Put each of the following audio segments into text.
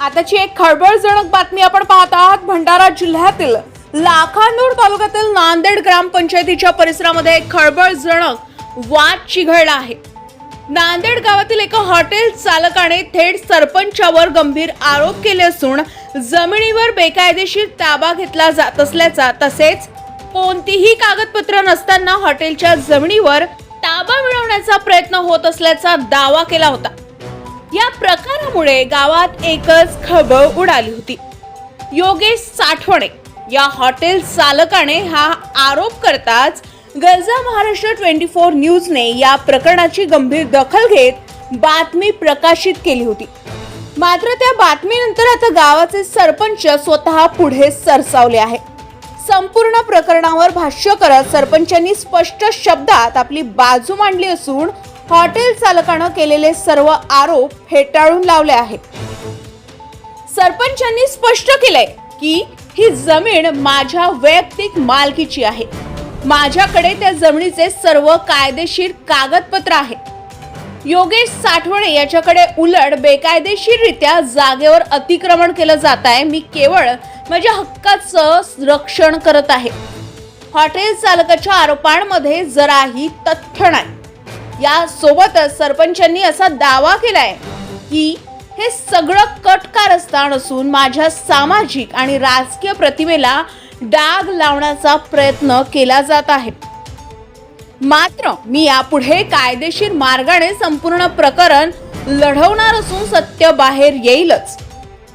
आताची एक खळबळजनक बातमी आपण पाहत आहात. भंडारा जिल्ह्यातील लाखांदूर तालुक्यातील नांदेड ग्रामपंचायतीच्या परिसरामध्ये एक खळबळजनक वाद चिघळला आहे. नांदेड गावातील एका हॉटेल चालकाने थेट सरपंचावर गंभीर आरोप केले असून जमिनीवर बेकायदेशीर ताबा घेतला जात असल्याचा तसेच कोणतीही कागदपत्र नसताना हॉटेलच्या जमिनीवर ताबा मिळवण्याचा प्रयत्न होत असल्याचा दावा केला होता. या प्रकारामुळे गावात एकच खळबळ उडाली होती. योगेश साठवणे या हॉटेल चालकाने हा आरोप करताच गरजा महाराष्ट्र ट्वेंटी फोर न्यूजने या प्रकरणाची गंभीर दखल घेत बातमी प्रकाशित केली होती. मात्र त्या बातमीनंतर आता गावाचे सरपंच स्वतः पुढे सरसावले आहे. संपूर्ण प्रकरणावर भाष्य करत सरपंचांनी स्पष्ट शब्दात आपली बाजू मांडली असून हॉटेल चालकानं केलेले सर्व आरोप फेटाळून लावले आहेत. सरपंचांनी स्पष्ट केलंय की ही जमीन माझ्या वैयक्तिक मालकीची आहे. माझ्याकडे त्या जमिनीचे सर्व कायदेशीर कागदपत्र आहेत योगेश साठवणे याच्याकडे उलट बेकायदेशीररित्या जागेवर अतिक्रमण केलं जात आहे. मी केवळ माझ्या हक्काचं रक्षण करत आहे. हॉटेल चालकाच्या आरोपांमध्ये जराही तथ्य नाही. यासोबतच सरपंचांनी असा दावा केलाय की हे सगळं कटकारस्थान असून माझ्या सामाजिक आणि राजकीय प्रतिमेला डाग लावण्याचा प्रयत्न केला जात आहे. मात्र मी यापुढे कायदेशीर मार्गाने संपूर्ण प्रकरण लढवणार असून सत्य बाहेर येईलच.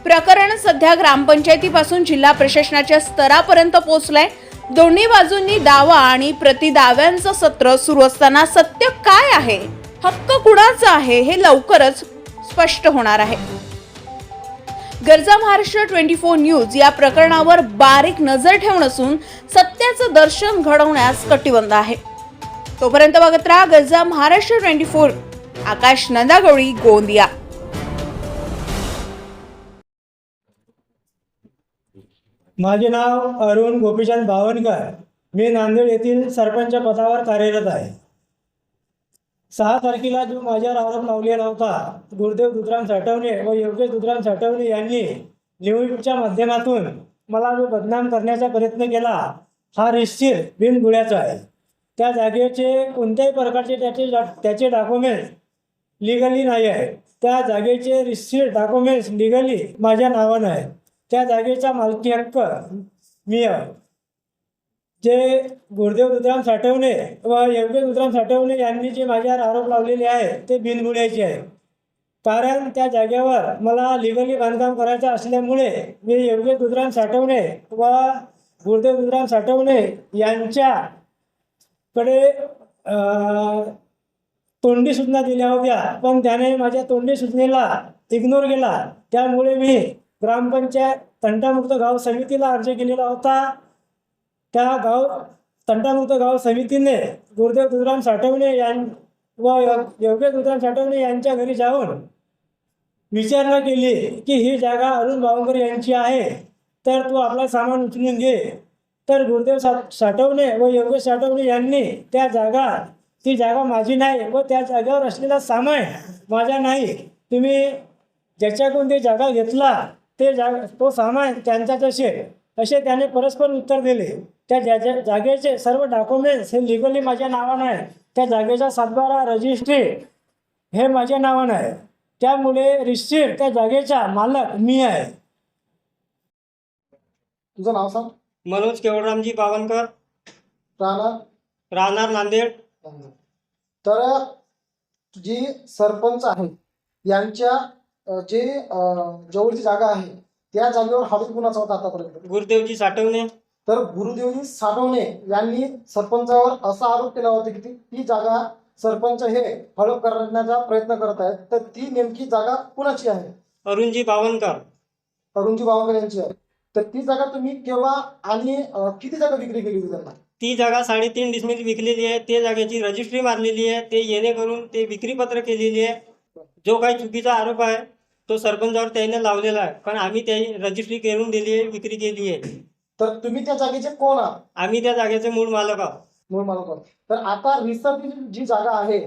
प्रकरण सध्या ग्रामपंचायतीपासून जिल्हा प्रशासनाच्या स्तरापर्यंत पोहोचलंय. दोन्ही बाजूंनी दावा आणि प्रतिदाव्यांचं सत्र सुरू असताना सत्य काय आहे? हक्क कुणाचा आहे? हे लवकरच स्पष्ट होणार आहे. गरजा महाराष्ट्र ट्वेंटी फोर न्यूज या प्रकरणावर बारीक नजर ठेवून असून सत्याचं दर्शन घडवण्यास कटिबंध आहे. तोपर्यंत बघत राहा गरजा महाराष्ट्र ट्वेंटी फोर. आकाश नंदागवळी गोंदिया. माझे नाव अरुण गोपीचंद बावनकर मी नांदेड येथील सरपंच पदावर कार्यरत आहे. सहा तारखेला जो माझ्यावर आरोप लावलेला होता गुरुदेव दुधराम साठवणे व योगेश दुधराम साठवणे यांनी न्यूजच्या माध्यमातून मला जो बदनाम करण्याचा प्रयत्न केला हा निश्चित बिनबुड्याचा आहे. त्या जागेचे कोणत्याही प्रकारचे त्याचे त्याचे डॉक्युमेंट लिगली नाही आहे त्या जागेचे रिसिट डॉक्युमेंट्स लिगली माझ्या नावानं आहे त्या जागेचा मालकी हक्क मी जे गुरुदेव रुद्राम साठवणे व योग्य रुद्राम साठवणे यांनी जे माझ्यावर आरोप लावलेले आहे ते बिनबुड्याचे आहे कारण त्या जागेवर मला लिगली बांधकाम करायचं असल्यामुळे मी योग्य रुद्राम साठवणे व गुरुदेव रुद्राम साठवणे यांच्याकडे तोंडी सूचना दिल्या होत्या. पण त्याने माझ्या तोंडी सूचनेला इग्नोर केला. त्यामुळे मी ग्रामपंचायत तंटामुक्त गाव समितीला अर्ज केलेला होता. त्या गाव तंटामुक्त गाव समितीने गुरुदेव दुधराम साठवणे यां व योग्य दुधराम साठवणे यांच्या घरी जाऊन विचारणा केली की ही जागा अरुण बावनकर यांची आहे. तर तू आपला सामान उचलून घे. तर गुरुदेव सा साठवणे व योगेश साठवणे यांनी त्या जागा ती जागा माझी नाही व त्या जागेवर असलेला सामान माझा नाही. तुम्ही ज्याच्याकडून ते जागा घेतला ते जाग तो सामान त्यांचाच असेल असे त्याने परस्पर उत्तर दिले. त्या ज्या जागेचे सर्व डॉक्युमेंट्स हे लिगली माझ्या नावानं आहे त्या जागेचा सातबारा रजिस्ट्री हे माझ्या नावानं आहे. त्यामुळे रिसिट त्या जागेचा मालक मी आहे. तुझं नाव सांग. मनोज केवळरामजी बावनकर. राहणार? राहणार नांदेड. तर जी सरपंच आहे यांच्या जे जवळची जागा आहे त्या जागेवर हॉटेल कुणाचा होता आतापर्यंत? गुरुदेवजी साठवणे. तर गुरुदेवजी साठवणे यांनी सरपंचावर असा आरोप केला होता की ती जागा सरपंच हे हडप करण्याचा प्रयत्न करत आहेत. तर ती नेमकी जागा कुणाची आहे? अरुणजी बावनकर. अरुणजी बावनकर यांची आहे. तर ती जागा तुम्ही केव्हा आणि किती जागा विक्री केली होती त्यांना? ती जागा साडेतीन डिसमिल विकलेली आहे. ते जागेची रजिस्ट्री मारलेली आहे. ते येणेकरून ते विक्रीपत्र केलेली आहे. जो काही चुकीचा आरोप आहे तो सरपंचावर त्याने लावलेला आहे. पण आम्ही त्याची रजिस्ट्री करून दिली आहे विक्री केली आहे. तर तुम्ही त्या जागेचे कोण आहात? आम्ही त्या जागेचे मूळ मालक आहोत. मूळ मालक आहोत. तर आता रिसर्च जी जागा आहे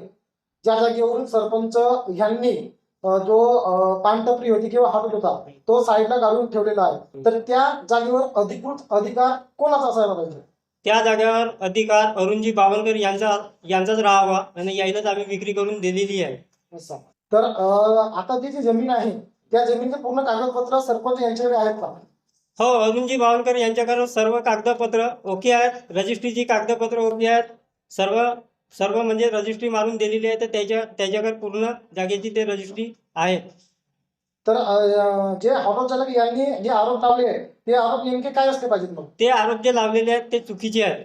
ज्या जागेवरून सरपंच ह्यांनी अं, जो अं, पानटपरी होती किंवा हॉटेल होता तो साईडला काढून ठेवलेला आहे. तर त्या जागेवर अधिकृत अधिकार कोणाचा असायला पाहिजे? त्या जागेवर अधिकार अरुणजी बावनकर यांचा यांचाच राहावा. आणि यायलाच आम्ही विक्री करून दिलेली आहे. असं. तर आता जी जी जमीन आहे त्या जमिनीचे पूर्ण कागदपत्र सरपंच यांच्याकडे आहेत का? हो अरुणजी बावनकर यांच्याकडे सर्व कागदपत्र ओके आहेत. रजिस्ट्रीची कागदपत्र ओके आहेत. सर्व सर्व म्हणजे रजिस्ट्री मारून दिलेली आहे. तर त्याच्या त्याच्याकडे पूर्ण जागेची ते रजिस्ट्री आहे. तर अं, जे हॉटेल चालक यांनी जे आरोप लावले ते आरोप नेमके काय असले पाहिजेत मग? ते आरोप जे लावलेले आहेत ते चुकीचे आहेत.